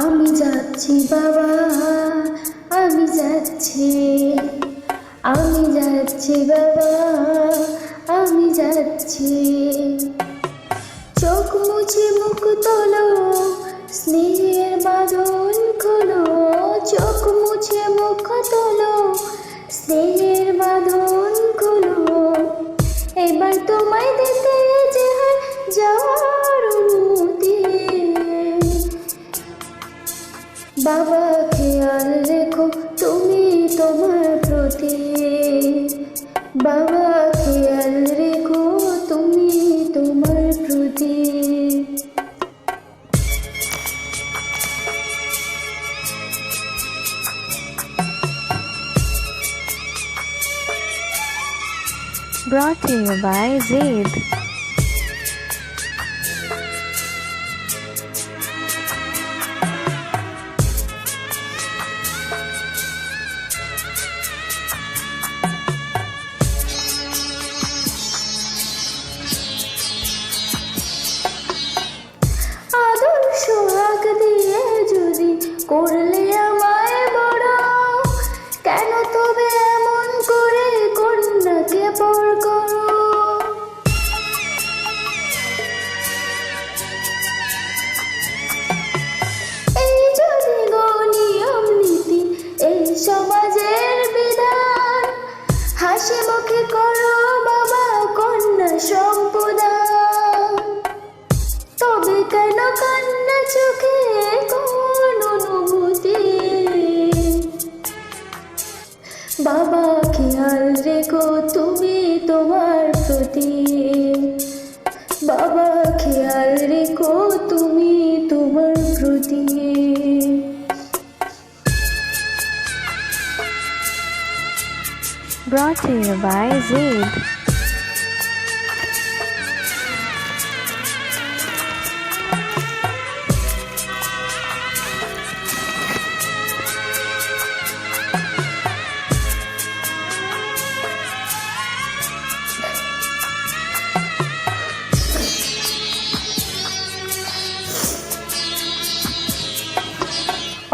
যাচ্ছি বাবা, আমি যাচ্ছি। আমি যাচ্ছি বাবা, আমি যাচ্ছি। চোখ মুছে মুখ তোলো, স্নেহের বাঁধন খোলো। চোখ মুছে মুখ তোলো, স্নেহের তোমার প্রতি বাবা খেয়াল রেখো তুমি তোমার প্রতি Brought to you by Zaid. হাক দিয়ে যদি করলে আমায় বড়, কেন তবে এমন করে কন্যাকে পর করো? এই যদি গনিয়ম নীতি, এই সমাজের বিধান, হাসি মুখে করো বাবা কন্যা সম্পদান তবে কেন চোখে কোন বাবা, খেয়াল রেখো তুমি তোমার প্রতি। বাবা, খেয়াল রেখো তুমি তোমার প্রতি। Brought to you by Zaid.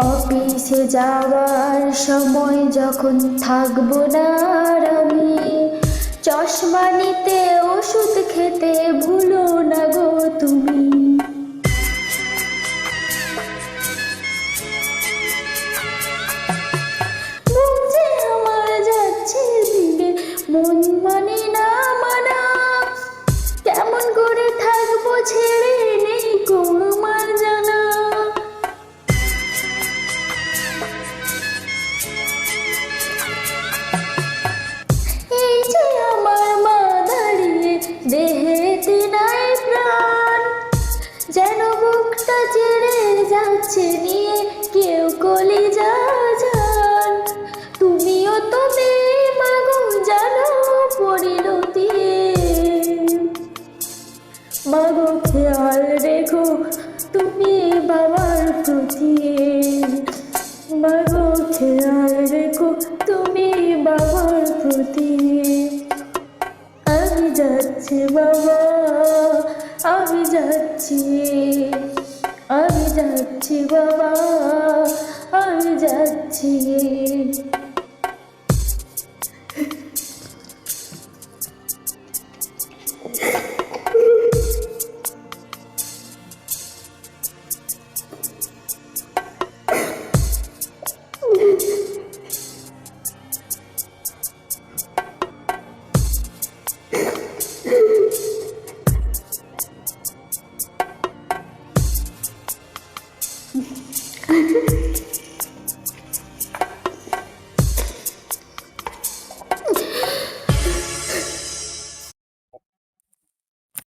অফিসে যাওয়ার সময় যখন থাকব না আমি চশমা নিতে যাচ্ছে নিয়ে কেউ কলি যা যান। তুমিও তো মেয়ে মাগো জানো পরিণতি। মাগো খেয়াল রেখো তুমি বাবার প্রতি। মাগো খেয়াল রেখো তুমি বাবার প্রতি। আমি যাচ্ছি বাবা, আমি যাচ্ছি। যাচ্ছি বাবা আমি যাচ্ছি।